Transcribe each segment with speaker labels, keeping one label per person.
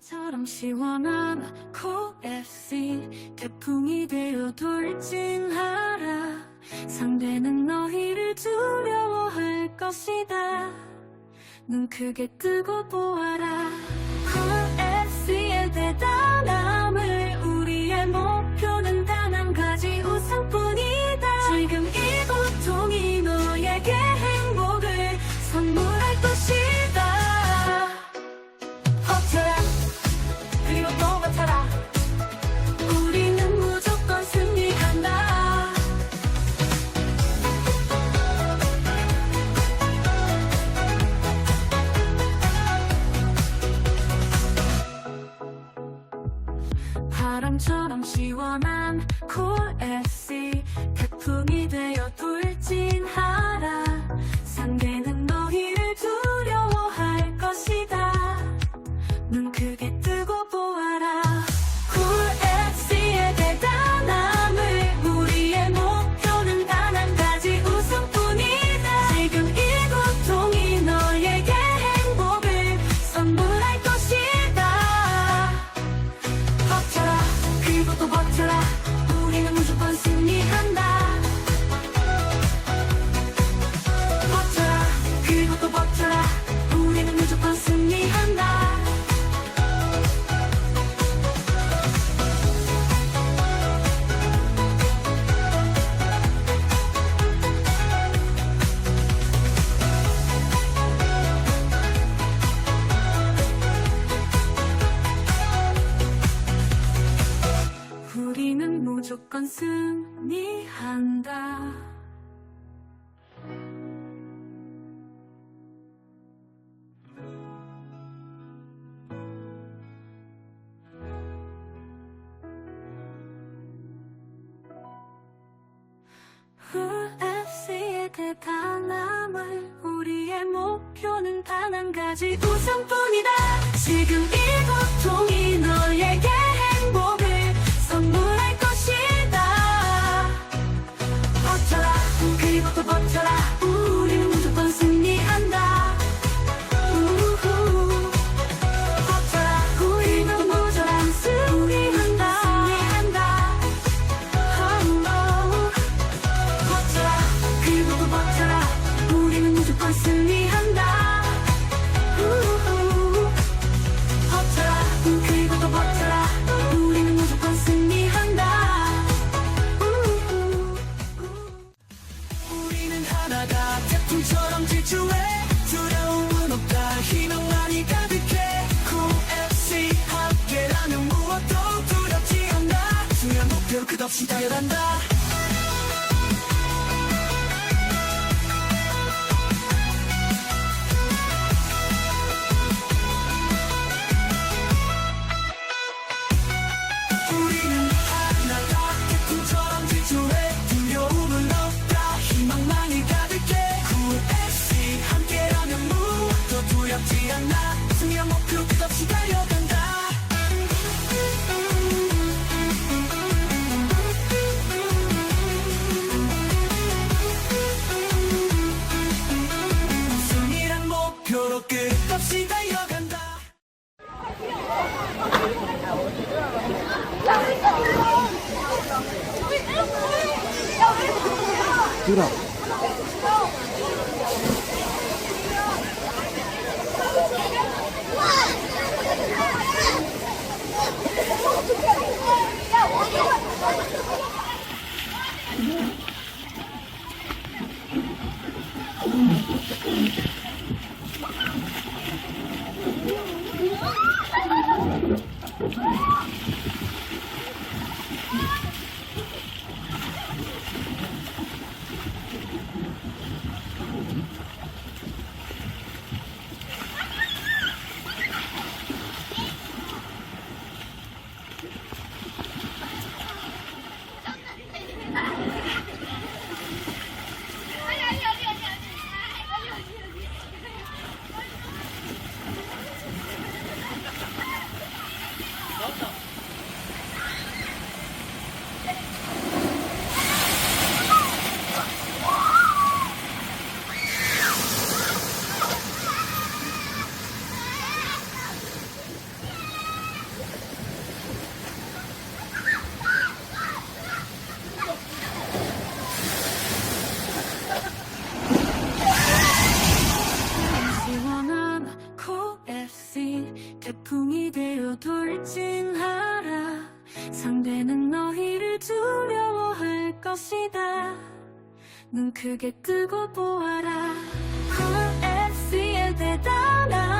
Speaker 1: 바람처럼 시원한 코엑시 태풍이 되어 돌진하라. 상대는 너희를 두려워할 것이다. 눈 크게 뜨고 보아라. 바람처럼 시원한 콜 FC 태풍이 되어 돌진하라. 상대 건 승리한다. UFC의 대단함을 우리의 목표는 단 한 가지 우승뿐이다 지금 이 고통이 너에게 く下した
Speaker 2: い選んだ。Get up. 태풍이
Speaker 1: 되어 돌진하라. 상대는 너희를 두려워할 것이다. 눈 크게 뜨고 보아라. FC의 대단함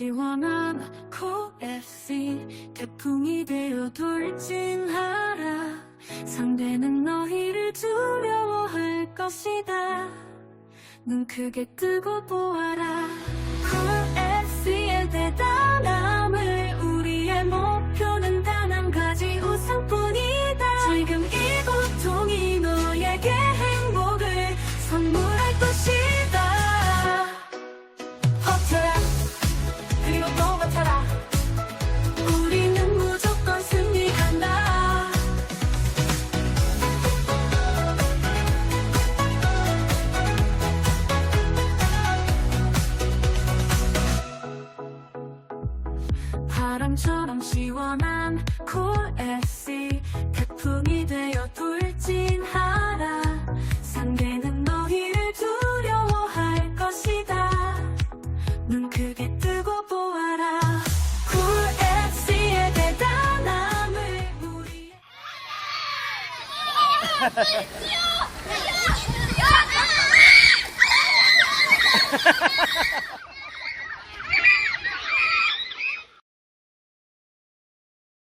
Speaker 1: 시원한 코FC 태풍이 되어 돌진하라. 상대는 너희를 두려워할 것이다. 눈 크게 뜨고 보아라. 코FC의 대단 버텨라. 우리는 무조건 승리한다. 바람처럼 시원한 콜FC 태풍이 되어 돌진하라 Ha
Speaker 3: ha ha ha!